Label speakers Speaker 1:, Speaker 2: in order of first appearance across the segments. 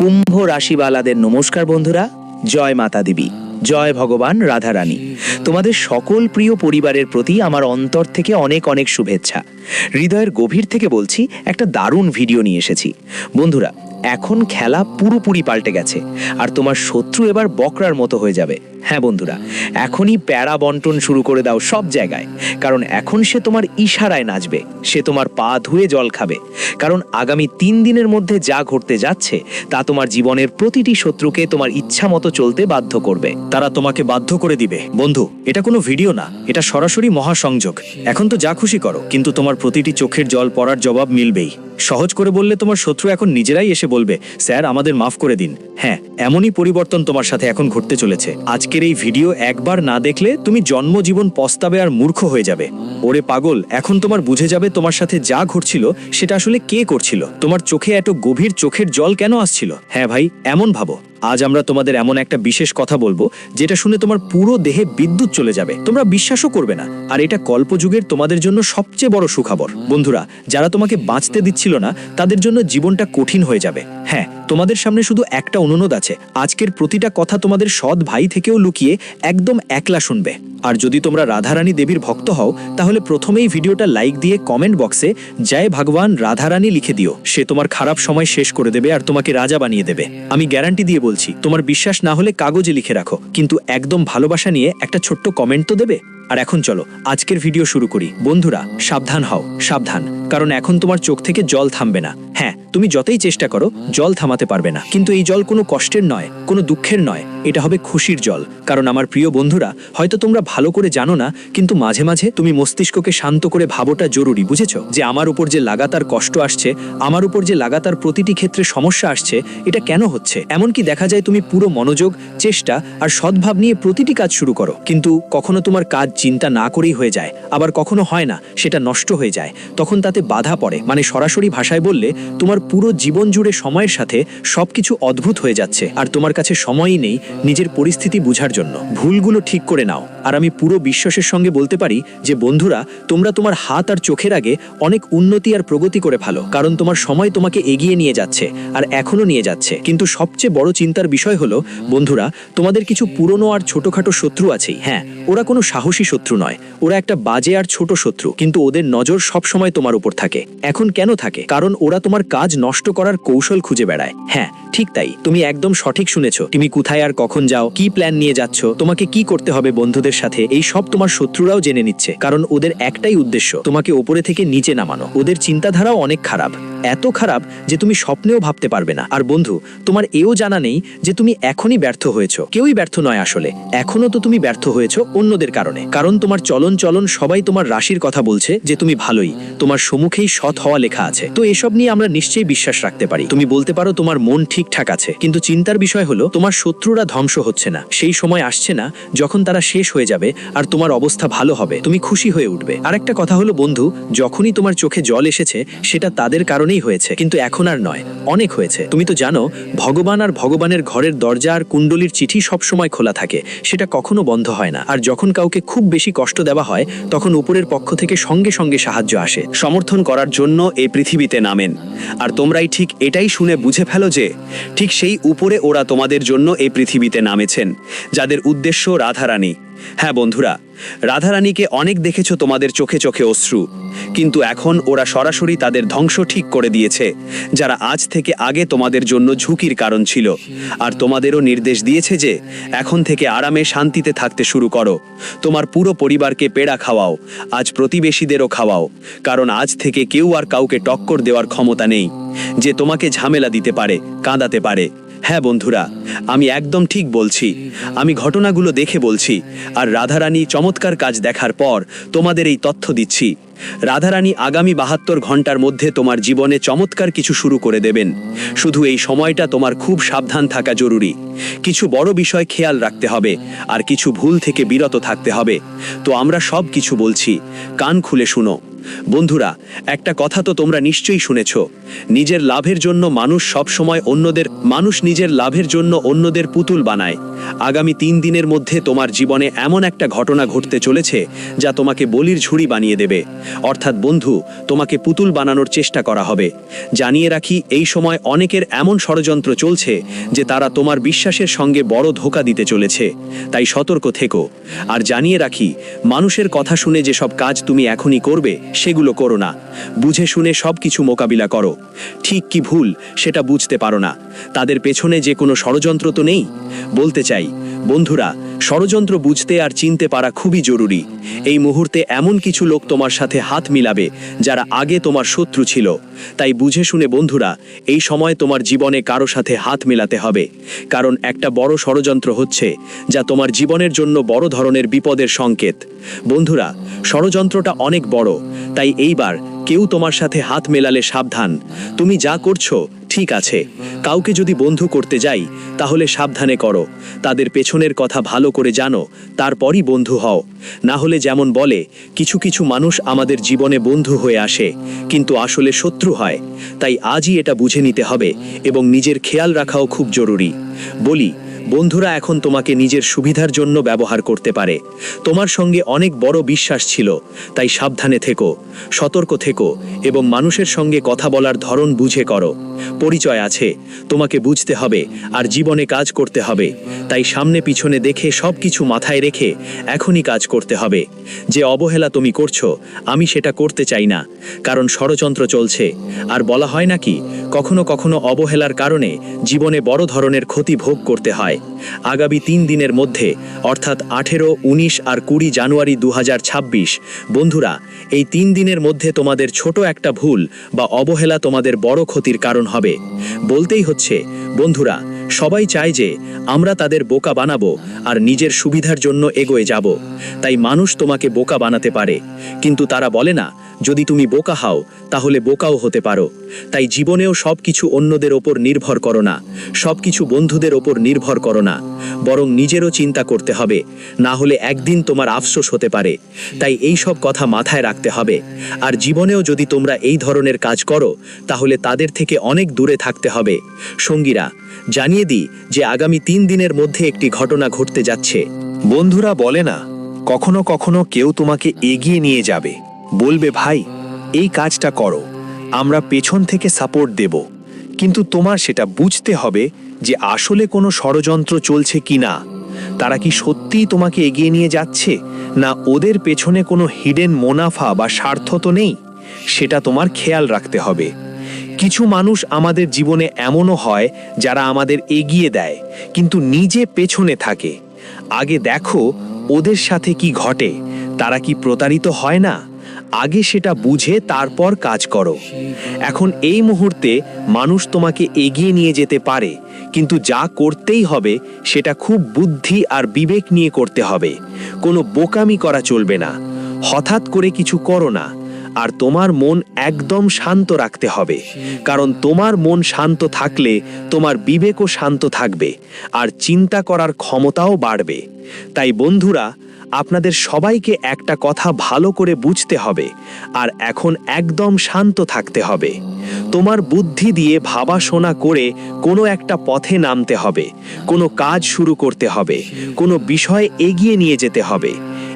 Speaker 1: কুম্ভ রাশিওয়ালাদের নমস্কার বন্ধুরা, জয় মাতা দেবী, জয় ভগবান রাধারানী। তোমাদের সকল প্রিয় পরিবারের প্রতি আমার অন্তর থেকে অনেক অনেক শুভেচ্ছা। হৃদয়ের গভীর থেকে বলছি, একটা দারুণ ভিডিও নিয়ে এসেছি। বন্ধুরা, এখন খেলা পুরোপুরি পাল্টে গেছে, আর তোমার শত্রু এবার বকরার মতো হয়ে যাবে। হ্যাঁ বন্ধুরা, এখনই প্যারা বন্টন শুরু করে দাও সব জায়গায়, কারণ এখন সে তোমার ইশারায় নাচবে, সে তোমার পা ধুয়ে জল খাবে, কারণ আগামী তিন দিনের মধ্যে যা ঘটতে যাচ্ছে, তা তোমার জীবনের প্রতিটি শত্রুকে তোমার ইচ্ছা মতো চলতে বাধ্য করবে।
Speaker 2: তারা তোমাকে বাধ্য করে দিবে। বন্ধু, এটা কোনো ভিডিও না, এটা সরাসরি মহাসংযোগ। এখন তো যা খুশি করো, কিন্তু তোমার প্রতিটি চোখের জল পড়ার জবাব মিলবেই। সহজ করে বললে তোমার শত্রু এখন নিজেরাই এসে বলবে, স্যার, আমাদের মাফ করে দিন। হ্যাঁ এমনই পরিবর্তন তোমার সাথে এখন ঘটতে চলেছে। আজকের এই ভিডিও একবার না দেখলে তুমি জন্মজীবন পস্তাবে আর মূর্খ হয়ে যাবে। ওরে পাগল, এখন তোমার বুঝে যাবে তোমার সাথে যা ঘটছিল, সেটা আসলে কে করছিল? তোমার চোখে এত গভীর চোখের জল কেন আসছিল? হ্যাঁ ভাই, এমন ভাবো। আজ আমরা তোমাদের এমন একটা বিশেষ কথা বলব, যেটা শুনে তোমার পুরো দেহে বিদ্যুৎ চলে যাবে। তোমরা বিশ্বাসও করবে না, আর এটা কল্পযুগের তোমাদের জন্য সবচেয়ে বড় সুখবর। বন্ধুরা, যারা তোমাকে বাঁচতে দিচ্ছিল না, তাদের জন্য জীবনটা কঠিন হয়ে যাবে। হ্যাঁ তোমাদের সামনে শুধু একটা অনুরোধ আছে। আজকের প্রতিটা কথা তোমাদের সৎ ভাই থেকেও লুকিয়ে একদম একলা শুনবে। আর যদি তোমরা রাধারানী দেবীর ভক্ত হও, তাহলে প্রথমেই ভিডিওটা লাইক দিয়ে কমেন্ট বক্সে জয় ভগবান রাধারানী লিখে দিও। সে তোমার খারাপ সময় শেষ করে দেবে আর তোমাকে রাজা বানিয়ে দেবে। আমি গ্যারান্টি দিয়ে বলছি, তোমার বিশ্বাস না হলে কাগজে লিখে রাখো। কিন্তু একদম ভালোবাসা নিয়ে একটা ছোট্ট কমেন্ট তো দেবে? আর এখন চলো, আজকের ভিডিও শুরু করি। বন্ধুরা, সাবধান হও, সাবধান। কারণ এখন তোমার চোখ থেকে জল থামবে না। হ্যাঁ তুমি যতই চেষ্টা করো, জল থামাতে পারবে না। কিন্তু এই জল কোনো কষ্টের নয়, কোনো দুঃখের নয়। এটা হবে খুশির জল। কারণ আমার প্রিয় বন্ধুরা, হয়তো তোমরা ভালো করে জানো না, কিন্তু মাঝে মাঝে তুমি মস্তিষ্ককে শান্ত করে ভাবোটা জরুরি, বুঝেছ? যে আমার উপর যে লাগাতার কষ্ট আসছে, আমার উপর যে লাগাতার প্রতিটি ক্ষেত্রে সমস্যা আসছে, এটা কেন হচ্ছে? এমনকি দেখা যায় তুমি পুরো মনোযোগ, চেষ্টা আর সদ্ভাব নিয়ে প্রতিটি কাজ শুরু করো। কিন্তু কখনো তোমার কাজ চিন্তা না করেই হয়ে যায়। আবার কখনো হয় না, সেটা নষ্ট হয়ে যায়। তখন তাতে বাধা পড়ে। মানে সরাসরি ভাষায় বললে, তোমার পুরো জীবন জুড়ে সময়ের সাথে সবকিছু অদ্ভুত হয়ে যাচ্ছে। আর তোমার কাছে সময়ই নেই নিজের পরিস্থিতি বুঝার জন্য। ভুলগুলো ঠিক করে নাও। আর আমি পুরো বিশ্বাসের সঙ্গে বলতে পারি যে, বন্ধুরা, তোমরা তোমার হাত আর চোখের আগে অনেক উন্নতি আর প্রগতি করে ভালো, কারণ তোমার সময় তোমাকে এগিয়ে নিয়ে যাচ্ছে আর এখনও নিয়ে যাচ্ছে। কিন্তু সবচেয়ে বড় চিন্তার বিষয় হলো, বন্ধুরা, তোমাদের কিছু পুরনো আর ছোটখাটো শত্রু আছেই। হ্যাঁ ওরা কোনো সাহসী শত্রু নয়, ওরা একটা বাজে আর ছোট শত্রু, কিন্তু ওদের নজর সব সময় তোমার উপর থাকে। এখন কেন থাকে? কারণ ওরা তোমার কাজ নষ্ট করার কৌশল খুঁজে বেড়ায়। হ্যাঁ ঠিক তাই। তুমি একদম সঠিক শুনেছো। তুমি কোথায় আর কখন যাও? কি প্ল্যান নিয়ে যাচ্ছ? তোমাকে কি করতে হবে বন্ধুদের সাথে, এই সব তোমার শত্রুরাও জেনে নিচ্ছে, কারণ ওদের একটাই উদ্দেশ্য, তোমাকে ওপরে থেকে নিচে নামানো। ওদের চিন্তাধারাও অনেক খারাপ, এত খারাপ যে তুমি স্বপ্নেও ভাবতে পারবে না। আর বন্ধু, তোমার এও জানা নেই যে তুমি এখনই ব্যর্থ হয়েছো। কেউই ব্যর্থ নয় আসলে এখনও তো তুমি ব্যর্থ হয়েছো অন্যদের কারণে। কারণ তোমার চলন চলন সবাই তোমার রাশির কথা বলছে যে তুমি ভালোই, তোমার সম্মুখেই সৎ হওয়া লেখা আছে। তো এসব নিয়ে আমরা নিশ্চয়ই বিশ্বাস রাখতে পারি। তুমি বলতে পারো তোমার মন ঠিকঠাক আছে, কিন্তু চিন্তার বিষয় হলো, তোমার শত্রুরা ধ্বংস হচ্ছে না। সেই সময় আসছে না যখন তারা শেষ হয়ে যাবে আর তোমার অবস্থা ভালো হবে। তুমি খুশি হয়ে উঠবে। আর একটা কথা হলো, বন্ধু, যখনই তোমার চোখে জল এসেছে, সেটা তাদের কারণেই হয়েছে, কিন্তু এখন আর নয়, অনেক হয়েছে। তুমি তো জানো, ভগবান আর ভগবানের ঘরের দরজা আর কুণ্ডলির চিঠি সব সময় খোলা থাকে, সেটা কখনো বন্ধ হয় না। আর যখন কাউকে খুব বেশি কষ্ট দেওয়া হয়, তখন উপরের পক্ষ থেকে সঙ্গে সঙ্গে সাহায্য আসে।
Speaker 3: সমর্থন করার জন্য এই পৃথিবীতে নামেন। আর তোমরাই ঠিক এটাই শুনে বুঝে ফেলো যে, ঠিক সেই উপরে ওরা তোমাদের জন্য এই পৃথিবীতে নামেছেন, যাদের উদ্দেশ্য রাধারানী। হ্যাঁ বন্ধুরা, রাধারানীকে অনেক দেখেছ তোমাদের চোখে চোখে অশ্রু, কিন্তু এখন ওরা সরাসরি তাদের ধ্বংস ঠিক করে দিয়েছে, যারা আজ থেকে আগে তোমাদের জন্য ঝুঁকির কারণ ছিল। আর তোমাদেরও নির্দেশ দিয়েছে যে, এখন থেকে আরামে শান্তিতে থাকতে শুরু করো। তোমার পুরো পরিবারকে পেড়া খাওয়াও, আজ প্রতিবেশীদেরও খাওয়াও, কারণ আজ থেকে কেউ আর কাউকে টক্কর দেওয়ার ক্ষমতা নেই, যে তোমাকে ঝামেলা দিতে পারে, কাঁদাতে পারে। হ্যাঁ বন্ধুরা, আমি একদম ঠিক বলছি। আমি ঘটনাগুলো দেখে বলছি, আর রাধারানী চমৎকার কাজ দেখার পর তোমাদের এই তথ্য দিচ্ছি। রাধারানী আগামী বাহাত্তর ঘণ্টার মধ্যে তোমার জীবনে চমৎকার কিছু শুরু করে দেবেন। শুধু এই সময়টা তোমার খুব সাবধান থাকা জরুরি। কিছু বড় বিষয় খেয়াল রাখতে হবে, আর কিছু ভুল থেকে বিরত থাকতে হবে। তো আমরা সব কিছু বলছি, কান খুলে শুনো। বন্ধুরা, একটা কথা তো তোমরা নিশ্চয়ই শুনেছ। নিজের লাভের জন্য মানুষ সবসময় অন্যদের, মানুষ নিজের লাভের জন্য অন্যদের পুতুল বানায়। আগামী তিন দিনের মধ্যে তোমার জীবনে এমন একটা ঘটনা ঘটতে চলেছে যা তোমাকে বলির ঝুড়ি বানিয়ে দেবে। অর্থাৎ বন্ধু, তোমাকে পুতুল বানানোর চেষ্টা করা হবে। জানিয়ে রাখি, এই সময় অনেকের এমন ষড়যন্ত্র চলছে যে তারা তোমার বিশ্বাসের সঙ্গে বড় ধোকা দিতে চলেছে। তাই সতর্ক থেকো। আর জানিয়ে রাখি, মানুষের কথা শুনে যে সব কাজ তুমি এখনই করবে, সেগুলো করো না। বুঝে শুনে সব কিছু মোকাবিলা করো। ঠিক কি ভুল, সেটা বুঝতে পারো না। তাদের পেছনে যে কোনো ষড়যন্ত্র তো নেই। বলতে চাই। বন্ধুরা, ষড়যন্ত্র বুঝতে আর চিনতে পারা খুবই জরুরি। এই মুহূর্তে এমন কিছু লোক তোমার সাথে হাত মিলাবে যারা আগে তোমার শত্রু ছিল। তাই বুঝে শুনে বন্ধুরা, এই সময় তোমার জীবনে কারও সাথে হাত মেলাতে হবে। কারণ একটা বড় ষড়যন্ত্র হচ্ছে যা তোমার জীবনের জন্য বড় ধরনের বিপদের সংকেত। বন্ধুরা, ষড়যন্ত্রটা অনেক বড়, তাই এইবার কেউ তোমার সাথে হাত মেলালে সাবধান। তুমি যা করছ, ঠিক আছে। কাউকে যদি বন্ধু করতে যাই, তাহলে সাবধানে করো। তাদের পেছনের কথা ভালো করে জানো, তারপরই বন্ধু হও। না হলে যেমন বলে, কিছু কিছু মানুষ আমাদের জীবনে বন্ধু হয়ে আসে, কিন্তু আসলে শত্রু হয়। তাই আজই এটা বুঝে নিতে হবে এবং নিজের খেয়াল রাখাও খুব জরুরি। বলি বন্ধুরা এখন তোমাকে নিজের সুবিধার জন্য ব্যবহার করতে পারে। তোমার সঙ্গে অনেক বড় বিশ্বাস ছিল, তাই সাবধানে থেকো, সতর্ক থেকো এবং মানুষের সঙ্গে কথা বলার ধরন বুঝে করো। পরিচয় আছে, তোমাকে বুঝতে হবে আর জীবনে কাজ করতে হবে। তাই সামনে পিছনে দেখে সব কিছু মাথায় রেখে এখনই কাজ করতে হবে। যে অবহেলা তুমি করছ, আমি সেটা করতে চাই না, কারণ ষড়যন্ত্র চলছে। আর বলা হয় নাকি, কখনো কখনো অবহেলার কারণে জীবনে বড় ধরনের ক্ষতি ভোগ করতে হয়। আগামী তিন দিনের মধ্যে, অর্থাৎ আঠেরো, উনিশ আর কুড়ি জানুয়ারি দু হাজার ছাব্বিশ, বন্ধুরা, এই তিন দিনের মধ্যে তোমাদের ছোট একটা ভুল বা অবহেলা তোমাদের বড় ক্ষতির কারণ হবে। বলতেই হচ্ছে, বন্ধুরা, সবাই চায় যে আমরা তাদের বোকা বানাবো আর নিজের সুবিধার জন্য এগোয়ে যাব। তাই মানুষ তোমাকে বোকা বানাতে পারে। কিন্তু তারা বলে না যদি তুমি বোকা হাও, তাহলে বোকাও হতে পারো। তাই জীবনেও সব কিছু অন্যদের ওপর নির্ভর করো না। সব কিছু বন্ধুদের ওপর নির্ভর করো না। বরং নিজেরও চিন্তা করতে হবে। না হলে একদিন তোমার আফসোস হতে পারে। তাই এই সব কথা মাথায় রাখতে হবে। আর জীবনেও যদি তোমরা এই ধরনের কাজ করো, তাহলে তাদের থেকে অনেক দূরে থাকতে হবে। সঙ্গীরা, জানিয়ে দিই যে আগামী তিন দিনের মধ্যে একটি ঘটনা ঘটতে যাচ্ছে।
Speaker 1: বন্ধুরা বলে না, কখনো কখনো কেউ তোমাকে এগিয়ে নিয়ে যাবে। বলবে, ভাই, এই কাজটা করো। আমরা পেছন থেকে সাপোর্ট দেব। কিন্তু তোমার সেটা বুঝতে হবে যে আসলে কোনো ষড়যন্ত্র চলছে কি না। তারা কি সত্যিই তোমাকে এগিয়ে নিয়ে যাচ্ছে? না ওদের পেছনে কোনো হিডেন মুনাফা বা স্বার্থ তো নেই? সেটা তোমার খেয়াল রাখতে হবে। কিছু মানুষ আমাদের জীবনে এমনও হয় যারা আমাদের এগিয়ে দেয়, কিন্তু নিজে পেছনে থাকে। আগে দেখো ওদের সাথে কি ঘটে। তারা কি প্রতারিত হয় না? আগে সেটা বুঝে তারপর কাজ করো। এখন এই মুহূর্তে মানুষ তোমাকে এগিয়ে নিয়ে যেতে পারে, কিন্তু যা করতেই হবে সেটা খুব বুদ্ধি আর বিবেক নিয়ে করতে হবে। কোনো বোকামি করা চলবে না। হঠাৎ করে কিছু করো না, আর তোমার মন একদম শান্ত রাখতে হবে। কারণ তোমার মন শান্ত থাকলে তোমার বিবেকও শান্ত থাকবে, আর চিন্তা করার ক্ষমতাও বাড়বে। তাই বন্ধুরা আপনাদের সবাইকে একটা কথা ভালো করে বুঝতে হবে আর এখন একদম শান্ত থাকতে হবে। তোমার বুদ্ধি দিয়ে ভাবা শোনা করে কোনো একটা পথে নামতে হবে, কোনো কাজ শুরু করতে হবে, কোনো বিষয় এগিয়ে নিয়ে যেতে হবে।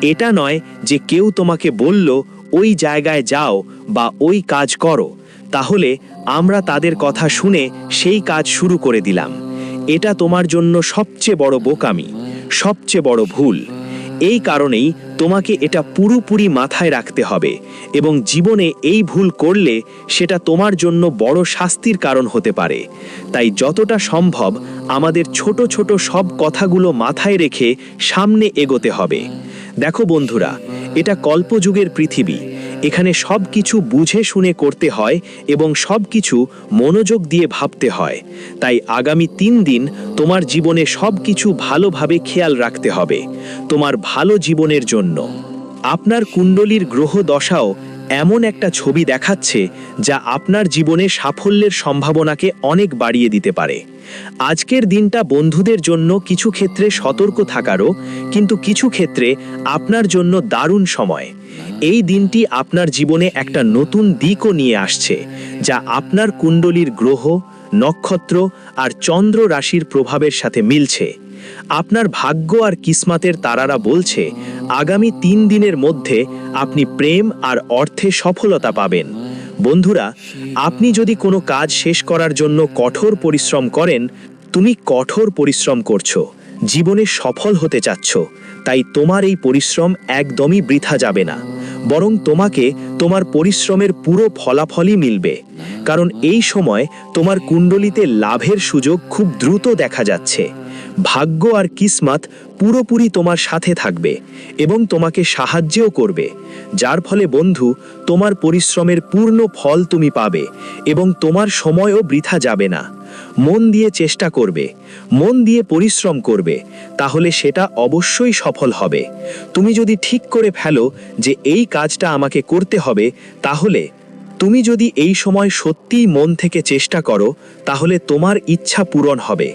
Speaker 1: এটা নয় যে কেউ তোমাকে বলল, ওই জায়গায় যাও বা ওই কাজ করো। তাহলে আমরা তাদের কথা শুনে সেই কাজ শুরু করে দিলাম। এটা তোমার জন্য সবচেয়ে বড় বোকামি, সবচেয়ে বড় ভুল। এই কারণেই তোমাকে এটা পুরোপুরি মাথায় রাখতে হবে এবং জীবনে এই ভুল করলে সেটা তোমার জন্য বড় শাস্তির কারণ হতে পারে। তাই যতটা সম্ভব আমাদের ছোট ছোট সব কথাগুলো মাথায় রেখে সামনে এগোতে হবে। দেখো বন্ধুরা, এটা কল্পযুগের পৃথিবী। এখানে সব কিছু বুঝে শুনে করতে হয় এবং সব কিছু মনোযোগ দিয়ে ভাবতে হয়। তাই আগামী তিন দিন তোমার জীবনে সব কিছু ভালোভাবে খেয়াল রাখতে হবে, তোমার ভালো জীবনের জন্য। আপনার কুণ্ডলীর গ্রহ দশাও এমন একটা ছবি দেখাচ্ছে যা আপনার জীবনে সাফল্যের সম্ভাবনাকে অনেক বাড়িয়ে দিতে পারে। আজকের দিনটা বন্ধুদের জন্য কিছু ক্ষেত্রে সতর্ক থাকারও, কিন্তু কিছু ক্ষেত্রে আপনার জন্য দারুণ সময়। এই দিনটি আপনার জীবনে একটা নতুন দিকও নিয়ে আসছে, যা আপনার কুণ্ডলীর গ্রহ, নক্ষত্র আর চন্দ্র রাশির প্রভাবের সাথে মিলছে। আপনার ভাগ্য আর কিসমাতের তারারা বলছে, আগামী তিন দিনের মধ্যে আপনি প্রেম আর অর্থে সফলতা পাবেন। বন্ধুরা, আপনি যদি কোনো কাজ শেষ করার জন্য কঠোর পরিশ্রম করেন, তুমি কঠোর পরিশ্রম করছ, জীবনে সফল হতে চাচ্ছ, তাই তোমার এই পরিশ্রম একদমই বৃথা যাবে না। বরং তোমাকে তোমার পরিশ্রমের পুরো ফলাফলই মিলবে। কারণ এই সময় তোমার কুণ্ডলিতে লাভের সুযোগ খুব দ্রুত দেখা যাচ্ছে। ভাগ্য আর কিসমাত পুরোপুরি তোমার সাথে থাকবে এবং তোমাকে সাহায্যও করবে, যার ফলে বন্ধু, তোমার পরিশ্রমের পূর্ণ ফল তুমি পাবে এবং তোমার সময়ও বৃথা যাবে না। মন দিয়ে চেষ্টা করবে, মন দিয়ে পরিশ্রম করবে, তাহলে সেটা অবশ্যই সফল হবে। তুমি যদি ঠিক করে ফেলো যে এই কাজটা আমাকে করতে হবে, তাহলে তুমি যদি এই সময় সত্যিই মন থেকে চেষ্টা করো, তাহলে তোমার ইচ্ছা পূরণ হবে।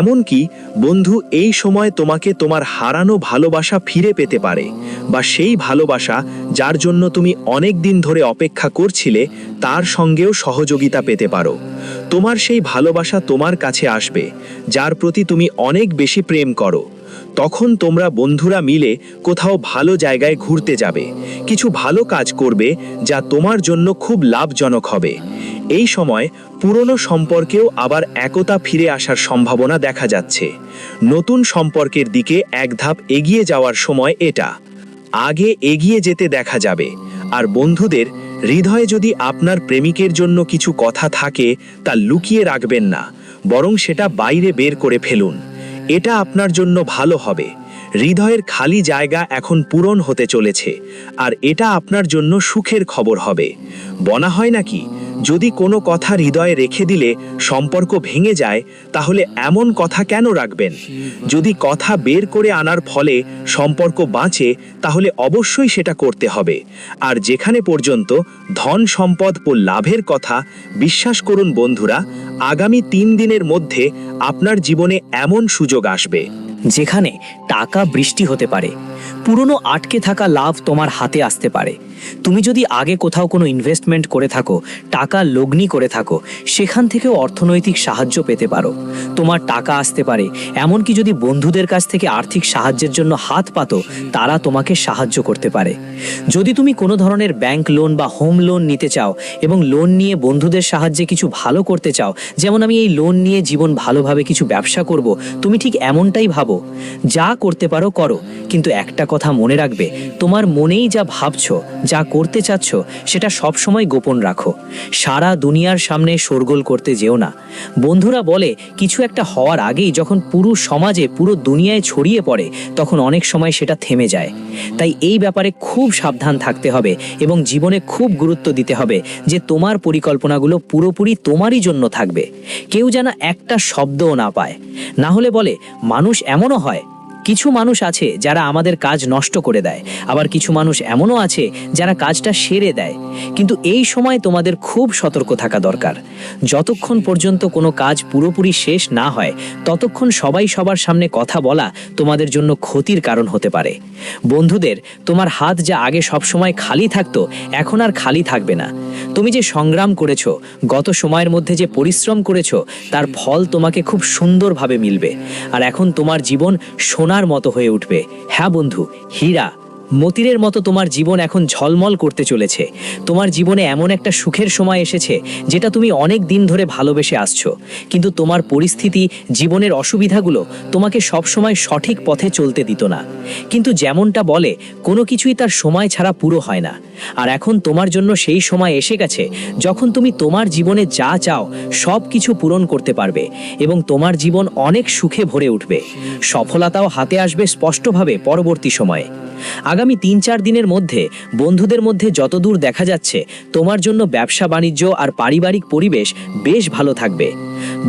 Speaker 1: এমনকি বন্ধু, এই সময় তোমাকে তোমার হারানো ভালোবাসা ফিরে পেতে পারে বা সেই ভালোবাসা যার জন্য তুমি অনেক দিন ধরে অপেক্ষা করছিলে, তার সঙ্গেও সহযোগিতা পেতে পারো। তোমার সেই ভালোবাসা তোমার কাছে আসবে, যার প্রতি তুমি অনেক বেশি প্রেম করো। তখন তোমরা বন্ধুরা মিলে কোথাও ভালো জায়গায় ঘুরতে যাবে। কিছু ভালো কাজ করবে যা তোমার জন্য খুব লাভজনক হবে। এই সময় পুরনো সম্পর্কেও আবার একতা ফিরে আসার সম্ভাবনা দেখা যাচ্ছে। নতুন সম্পর্কের দিকে এক ধাপ এগিয়ে যাওয়ার সময় এটা। আগে এগিয়ে যেতে দেখা যাবে। আর বন্ধুদের, হৃদয়ে যদি আপনার প্রেমিকের জন্য কিছু কথা থাকে, তা লুকিয়ে রাখবেন না। বরং সেটা বাইরে বের করে ফেলুন। এটা আপনার জন্য ভালো হবে। হৃদয়ের খালি জায়গা এখন পূরণ হতে চলেছে, আর এটা আপনার জন্য সুখের খবর হবে। বনা হয় নাকি? যদি কোনো কথা হৃদয়ে রেখে দিলে সম্পর্ক ভেঙে যায়, তাহলে এমন কথা কেন রাখবেন? যদি কথা বের করে আনার ফলে সম্পর্ক বাঁচে, তাহলে অবশ্যই সেটা করতে হবে। আর যেখানে পর্যন্ত ধন সম্পদ ও লাভের কথা বিশ্বাস করুন বন্ধুরা আগামী তিন দিনের মধ্যে আপনার জীবনে এমন সুযোগ আসবে,
Speaker 4: যেখানে টাকা বৃষ্টি হতে পারে, পুরনো আটকে থাকা লাভ তোমার হাতে আসতে পারে। তুমি যদি আগে কোথাও কোনো ইনভেস্টমেন্ট করে থাকো, টাকা লগ্নি করে থাকো, সেখান থেকেও অর্থনৈতিক সাহায্য পেতে পারো। তোমার টাকা আসতে পারে, এমনকি যদি বন্ধুদের কাছ থেকে আর্থিক সাহায্যের জন্য হাত পাতো, তারা তোমাকে সাহায্য করতে পারে। যদি তুমি কোনো ধরনের ব্যাংক লোন বা হোম লোন নিতে চাও এবং লোন নিয়ে বন্ধুদের সাহায্যে কিছু ভালো করতে চাও যেমন আমি এই লোন নিয়ে জীবন ভালোভাবে কিছু ব্যবসা করব, তুমি ঠিক এমনটাই ভাবো। যা করতে পারো করো, কিন্তু একটা কথা মনে রাখবে, তোমার মনেই যা ভাবছ, যা করতে চাচ্ছ, সেটা সবসময় গোপন রাখো। সারা দুনিয়ার সামনে শোরগোল করতে যেও না। বন্ধুরা বলে, কিছু একটা হওয়ার আগেই যখন পুরো সমাজে, পুরো দুনিয়ায় ছড়িয়ে পড়ে, তখন অনেক সময় সেটা থেমে যায়। তাই এই ব্যাপারে খুব সাবধান থাকতে হবে এবং জীবনে খুব গুরুত্ব দিতে হবে যে তোমার পরিকল্পনাগুলো পুরোপুরি তোমারই জন্য থাকবে। কেউ যেন একটা শব্দও না পায়। না হলে বলে মানুষ এমনও হয় কিছু মানুষ আছে যারা আমাদের কাজ নষ্ট করে দেয়। আবার কিছু মানুষ এমনও আছে যারা কাজটা সেরে দেয়। কিন্তু এই সময় তোমাদের খুব সতর্ক থাকা দরকার। যতক্ষণ পর্যন্ত কোনো কাজ পুরোপুরি শেষ না হয়, ততক্ষণ সবাই সবার সামনে কথা বলা তোমাদের জন্য ক্ষতির কারণ হতে পারে। বন্ধুদের, তোমার হাত যা আগে সবসময় খালি থাকতো, এখন আর খালি থাকবে না। তুমি যে সংগ্রাম করেছ, গত সময়ের মধ্যে যে পরিশ্রম করেছ, তার ফল তোমাকে খুব সুন্দরভাবে মিলবে। আর এখন তোমার জীবন সোনার মতো হয়ে উঠবে। হ্যাঁ বন্ধু হীরা। মতিরের মতো তোমার জীবন এখন ঝলমল করতে চলেছে। তোমার জীবনে এমন একটা সুখের সময় এসেছে, যেটা তুমি অনেক দিন ধরে ভালোবেসে আসছো। কিন্তু তোমার পরিস্থিতি, জীবনের অসুবিধাগুলো তোমাকে সবসময় সঠিক পথে চলতে দিত না। কিন্তু যেমনটা বলে, কোনো কিছুই তার সময় ছাড়া পুরো হয় না। আর এখন তোমার জন্য সেই সময় এসে গেছে, যখন তুমি তোমার জীবনে যা চাও সব কিছু পূরণ করতে পারবে এবং তোমার জীবন অনেক সুখে ভরে উঠবে। সফলতাও হাতে আসবে স্পষ্টভাবে পরবর্তী সময়ে। আগামী তিন চার দিনের মধ্যে বন্ধুদের মধ্যে যতদূর দেখা যাচ্ছে, তোমার জন্য ব্যবসা, বাণিজ্য আর পারিবারিক পরিবেশ বেশ ভালো থাকবে।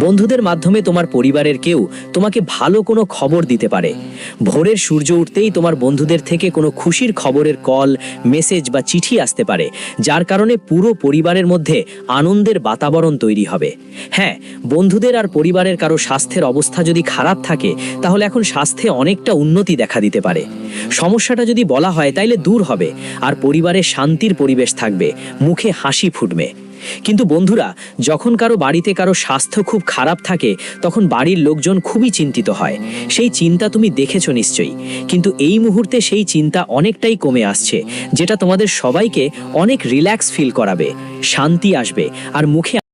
Speaker 4: বন্ধুদের মাধ্যমে তোমার পরিবারের কেউ তোমাকে ভালো কোনো খবর দিতে পারে। ভোরের সূর্য উঠতেই তোমার বন্ধুদের থেকে কোনো খুশির খবরের কল, মেসেজ বা চিঠি আসতে পারে, যার কারণে পুরো পরিবারের মধ্যে আনন্দের বাতাবরণ তৈরি হবে। হ্যাঁ বন্ধুদের আর পরিবারের কারও স্বাস্থ্যের অবস্থা যদি খারাপ থাকে, তাহলে এখন স্বাস্থ্যে অনেকটা উন্নতি দেখা দিতে পারে। সমস্যাটা যদি বলা হয় তাইলে দূর হবে, আর পরিবারে শান্তির পরিবেশ থাকবে, মুখে হাসি ফুটবে। কিন্তু বন্ধুরা, যখন কারও বাড়িতে কারও স্বাস্থ্য খুব খারাপ থাকে, তখন বাড়ির লোকজন খুবই চিন্তিত হয়। সেই চিন্তা তুমি দেখেছ নিশ্চয়ই, কিন্তু এই মুহূর্তে সেই চিন্তা অনেকটাই কমে আসছে, যেটা তোমাদের সবাইকে অনেক রিল্যাক্স ফিল করাবে, শান্তি আসবে, আর মুখে